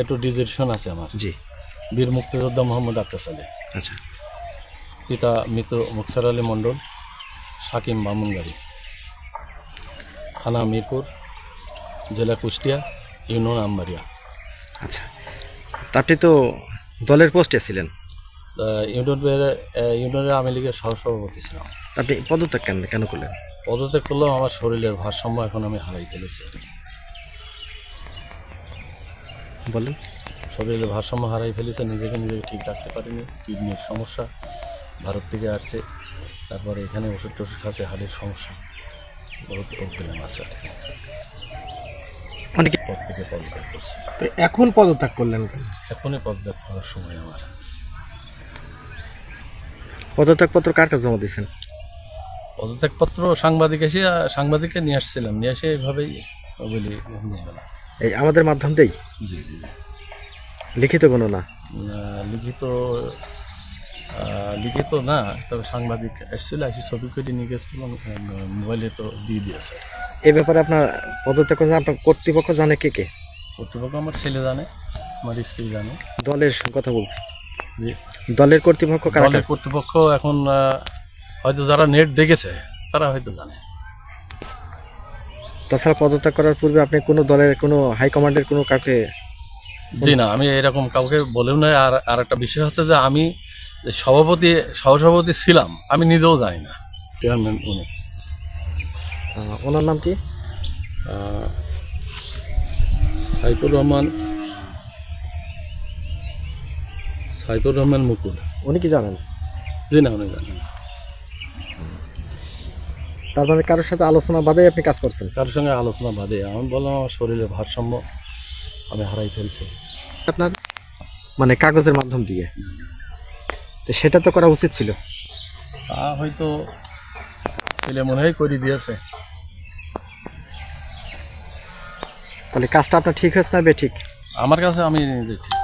একটু ডিজিটেশন আছে আমার। জি। বীর মুক্তিযোদ্ধা মোহাম্মদ আক্কাস আলী। আচ্ছা। পিতা মৃত মুখসার আলী মণ্ডল সাকিম বামুনগাড়ি। থানা মিরপুর জেলা কুষ্টিয়া ইউনিয়ন আমবাড়িয়া। আচ্ছা। তা আপনি তো দলের পোস্টে ছিলেন? ইউনিয়নের ইউনিয়নের আওয়ামী লীগের সহসভাপতি ছিলাম। আপনি পদত্যাগ কেন কেন করলেন? পদত্যাগ করলেও আমার শরীরের ভারসাম্য এখন আমি হারাই ফেলেছি আর কি। বলেন। শরীরের ভারসাম্য হারাই ফেলেছে নিজেকে নিজেকে ঠিক রাখতে পারেনি কিডনির সমস্যা ভারত থেকে আসছে তারপরে এখানে ওষুধ টষুধ খাচ্ছে হাড়ের সমস্যা বহুত প্রবলেম আছে আর কি। মানে কি পদ থেকে পদত্যাগ করছে। তো এখন পদত্যাগ করলেন কেন? এখনই পদত্যাগ করার সময় আমার। পদত্যাগপত্র কার কাছে জমা দিয়েছেন? পদত্যাগপত্র সাংবাদিক এসে সাংবাদিককে নিয়ে আসছিলাম নিয়ে এসে এইভাবেই বলি নিয়ে গেলাম। এই আমাদের মাধ্যম দিয়েই জি জি জি। লিখিত কোনো না? লিখিত লিখিত না তবে সাংবাদিক এসেছিল এসে ছবি করে নিয়ে গেছিলাম মোবাইলে তো দিয়ে দিয়েছে। এই ব্যাপারে আপনার পদত্যাগ করেছেন আপনার কর্তৃপক্ষ জানে কে কে? কর্তৃপক্ষ আমার ছেলে জানে আমার স্ত্রী জানে। দলের কথা বলছি। যে দলের কর্তৃপক্ষ কারা দলের কর্তৃপক্ষ এখন হয়তো যারা নেট দেখেছে তারা হয়তো জানে। তাছাড়া পদত্যাগ করার পূর্বে আপনি কোনো দলের কোনো হাইকমান্ডের কোনো কাউকে জি না আমি এরকম কাউকে বলেও নাই। আর আর একটা বিষয় হচ্ছে যে আমি সভাপতি সহসভাপতি ছিলাম আমি নিজেও জানি না। চেয়ারম্যান উনি। ওনার নাম কি? সাইফুর রহমান সাইফুর রহমান মুকুল। উনি কি জানেন? জি না উনি জানেন। তার মানে কারোর সাথে আলোচনা বাদে আপনি কাজ করছেন? কারোর সঙ্গে আলোচনা বাদে। আমি বললাম আমার শরীরের ভারসাম্য আমি হারাই ফেলছি। আপনার মানে কাগজের মাধ্যম দিয়ে? তো সেটা তো করা উচিত ছিল। তা হয়তো ছেলে মনে হয় করে দিয়েছে। তাহলে কাজটা আপনার ঠিক হয়েছে না বে ঠিক? আমার কাছে আমি নিজে ঠিক।